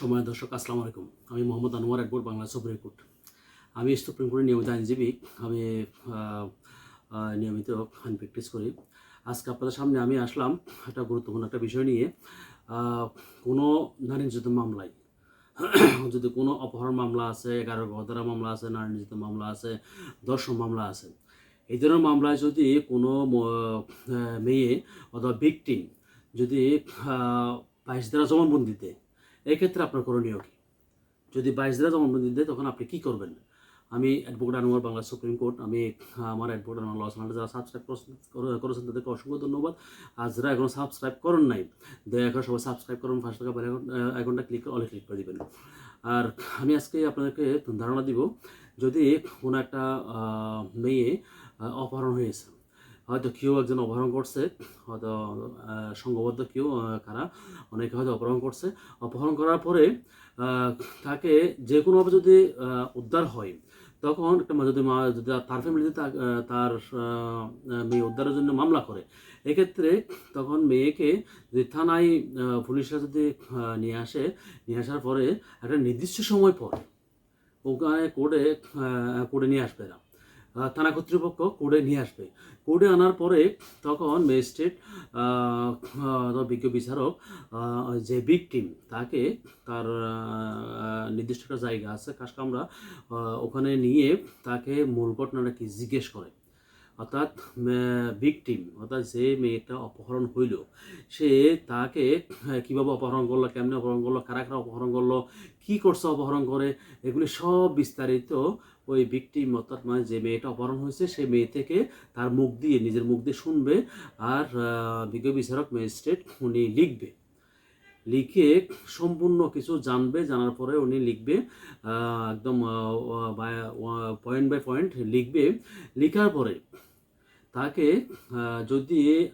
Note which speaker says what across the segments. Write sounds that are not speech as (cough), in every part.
Speaker 1: সময় দর্শক, আসসালামু আলাইকুম। আমি মোহাম্মদ আনোয়ার একবর বাংলা সুপ্রিম কোর্ট আমি সুপ্রিম কোর্টের নিয়মিত আইনজীবী, আমি নিয়মিত আইন প্র্যাকটিস করি। আজকে আপনাদের সামনে আমি আসলাম একটা গুরুত্বপূর্ণ একটা বিষয় নিয়ে। কোনো নারী নির্যাতন মামলায়, (clears throat) যদি কোনো অপহরণ মামলা আছে, এগারো গদারা মামলা আছে, নারী নির্যাতন মামলা আছে, দর্শন মামলা আছে, এই ধরনের মামলায় যদি কোনো মেয়ে অথবা ভিকটিম যদি বাইশ দ্বারা জবানবন্দিতে এক্ষেত্রে আপনার করণীয় কি? যদি বাইশ দিনে জবানবন্দি দেয়, তখন আপনি কি করবেন? আমি advocate Anwar, Bangla supreme court. আমি, আমার অ্যাডভোকেট আনোয়ার লস যারা সাবস্ক্রাইব করেছেন তাদেরকে অসংখ্য ধন্যবাদ। আর যারা এখনও সাবস্ক্রাইব করেন নাই, দয়া করে সবাই সাবস্ক্রাইব করুন ফার্স্ট টাকা বেল আইকনটা ক্লিক অলে ক্লিক করে দেবেন। আর আমি আজকে আপনাদেরকে ধারণা দিব, যদি কোনো একটা মেয়ে অপহরণ হয়েছে হয়তো কেউ একজন অপহরণ করছে, হয়তো সংঘবদ্ধ কেউ কারা, অনেকে হয়তো অপহরণ করছে। অপহরণ করার পরে তাকে যে কোনোভাবে যদি উদ্ধার হয়, তখন যদি মা যদি তার ফ্যামিলিতে তার মেয়ে উদ্ধারের জন্য মামলা করে, এক্ষেত্রে তখন মেয়েকে যদি থানায় পুলিশরা যদি নিয়ে আসে, নিয়ে আসার পরে একটা নির্দিষ্ট সময় পর ওখানে কোর্টে কোর্টে নিয়ে আসবে না থানা কর্তৃপক্ষ কোর্টে নিয়ে আসবে। কোর্টে আনার পরে তখন ম্যাজিস্ট্রেট বিজ্ঞ বিচারক যে ভিকটিম তাকে তার নির্দিষ্ট একটা জায়গা আছে কাজকামরা আমরা ওখানে নিয়ে তাকে মূল ঘটনাটা কি জিজ্ঞেস করে। অর্থাৎ ভিকটিম অর্থাৎ যে মেয়েটা অপহরণ হইল সে তাকে আহ, কীভাবে অপহরণ করল কেমনে অপহরণ করল কারা কারা অপহরণ করল কি করছে অপহরণ করে এগুলি সব বিস্তারিত ওই ভিকটিম অর্থাৎ মানে যে মেয়েটা অপহরণ হয়েছে সে মেয়ে থেকে তার মুখ দিয়ে নিজের মুখ দিয়ে শুনবে আর বিজ্ঞ বিচারক ম্যাজিস্ট্রেট উনি লিখবে। লিখে সম্পূর্ণ কিছু জানবে জানার পরে উনি লিখবে একদম পয়েন্ট বাই পয়েন্ট লিখবে। লিখার পরে তাকে যদি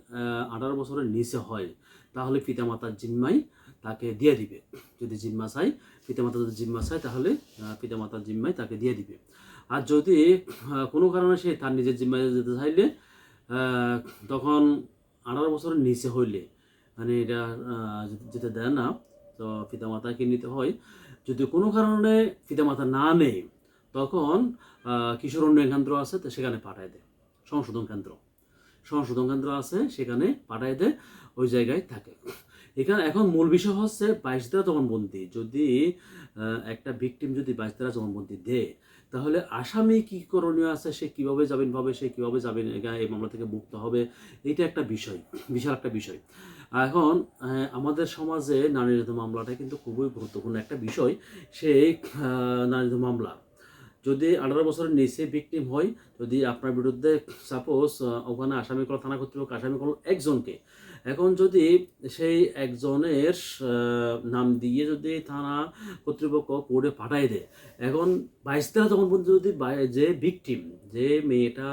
Speaker 1: আঠারো বছরের নিচে হয়, তাহলে পিতামাতার জিম্মাই তাকে দিয়ে দিবে। যদি জিম্মা চাই পিতামাতা যদি জিম্মা চায়, তাহলে পিতামাতার জিম্মাই তাকে দিয়ে দিবে। আর যদি কোনো কারণে সে তার নিজের জিম্মায় যেতে চাইলে তখন আঠারো বছরের নিচে হইলে মানে এটা যেতে- দেয় না, তো পিতামাতাকে নিতে হয়। যদি কোনো কারণে পিতামাতা না নেই তখন কিশোর অন্য কেন্দ্র আছে, তো সেখানে পাঠায় দেয়। সংশোধন কেন্দ্র সংশোধন কেন্দ্র আছে, সেখানে দেয় ওই জায়গায় থাকে। এখানে এখন মূল বিষয় হচ্ছে বাইশ দ্বারা জবানবন্দি। যদি একটা ভিকটিম যদি বাইশ দ্বারা জবানবন্দি দেয়, তাহলে আসামি কি করণীয় আছে, সে কীভাবে যাবেন ভাবে সে কীভাবে যাবেন এই মামলা থেকে মুক্ত হবে এটা একটা বিষয়, বিশাল একটা বিষয়। এখন আমাদের সমাজে নারী মামলাটা কিন্তু খুবই গুরুত্বপূর্ণ একটা বিষয়। সেই নারী মামলা যদি আঠারো বছরের নিচে ভিকটিম হয়, যদি আপনার বিরুদ্ধে সাপোজ ওখানে আসামি করল থানা কর্তৃপক্ষ আসামি করল একজনকে, এখন যদি সেই একজনের নাম দিয়ে যদি থানা কর্তৃপক্ষ কোর্টে পাঠাই দেয়, এখন বাইশ তারা তখন পর্যন্ত যদি যে ভিকটিম যে মেয়েটা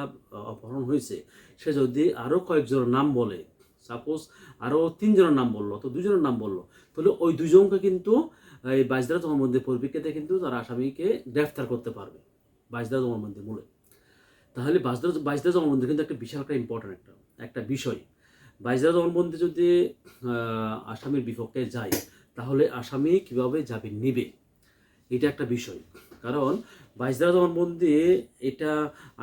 Speaker 1: অপহরণ হয়েছে, সে যদি আরও কয়েকজনের নাম বলে সাপোজ আরও তিনজনের নাম বলল তো দুজনের নাম বলল, তাহলে ওই দুজনকে কিন্তু এই বাইশ দ্বারা জবানবন্দির পরিপ্রেক্ষিতে কিন্তু তারা আসামিকে গ্রেফতার করতে পারবে বাইশ তোমার মধ্যে মূলে তাহলে বাইশ দ্বারা বাইশ দ্বারা জবানবন্দি কিন্তু একটা বিশাল একটা ইম্পর্টেন্ট একটা একটা বিষয়। বাইশ দ্বারা জবানবন্দি যদি আসামির বিপক্ষে যায়, তাহলে আসামি কীভাবে জামিন নেবে? এটা একটা বিষয়। কারণ দ্বারা জবানবন্দি এটা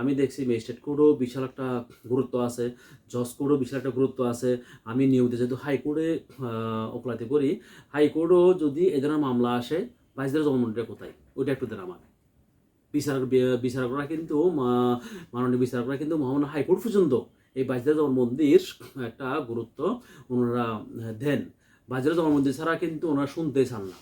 Speaker 1: আমি দেখছি ম্যাজিস্ট্রেট কোর্টও বিশাল একটা গুরুত্ব আছে, জজ কোর্টও বিশাল একটা গুরুত্ব আছে। আমি নিয়মিত যেহেতু হাইকোর্টে ওকলাতি করি, হাইকোর্টও যদি এ ধরনের মামলা আসে দ্বারা জবানবন্দিটা কোথায়? ওইটা একটু দেন আমার বিচারক বিচারকরা কিন্তু মাননীয় বিচারকরা কিন্তু মহামান্য হাইকোর্ট পর্যন্ত এই দ্বারা জবানবন্দির একটা গুরুত্ব ওনারা দেন। দ্বারা জবানবন্দি ছাড়া কিন্তু ওনারা শুনতে চান না।